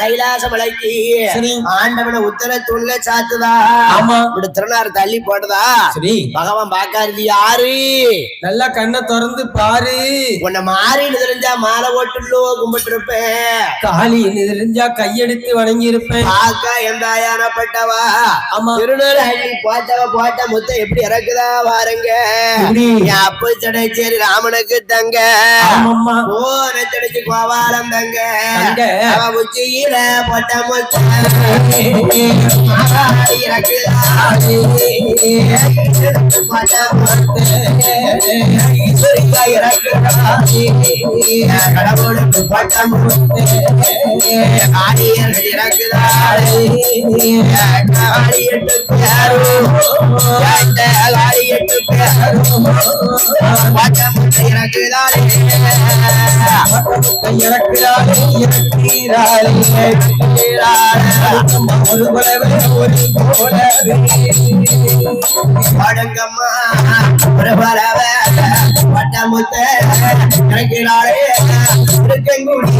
கைலாச மலைக்கு. ஆண்டவனை உத்தர தூண்ல சாத்துதா. ஆமா. இப்படி திருநாறு தள்ளி போட்டதா? சரி. பகவான் பாக்காரு யாரு? நல்லா கண்ணை திறந்து பாரு. உன்னை மாறின்னு தெரிஞ்சா மாலை ஓட்டுள்ளோ கும்பிட்டு இருப்பேன் காளி தெரிஞ்சா கையெடுத்து வணங்கி இருப்பேன் பாக்கா எந்தாயானப்பட்டவா ஆமா. திருநூறு அள்ளி போட்டவ போட்ட முத்த எப்படி இறக்குதா? என் அப்பு சடைச்சேரி ராமனுக்கு தங்க. ஓர சடைச்சு கோவாலம் தங்க. தங்க. அவ உச்சியில போட்ட கடவுளுக்கு முத்த இறக்குதாடி. இறக்கிறாளே இறக்கிறாளே ஒரு பலவே ஒரு போலவே பாடுங்கம்மா பிரபலவ பட்டமுத்த கிடைக்கிறாளே இருக்கங்குடி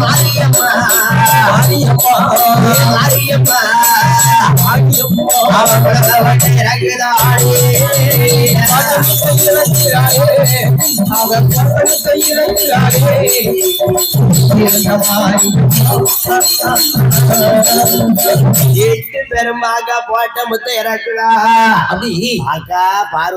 மாரியம்மா மாரியம்மா மாரியம்மா மாரியம்மா அவ பிரபலவ இறங்குதாளே அவன் பட்டணத்தை எட்டு போட்ட முத்த இறக்குதா அப்படி அக்கா பாரு.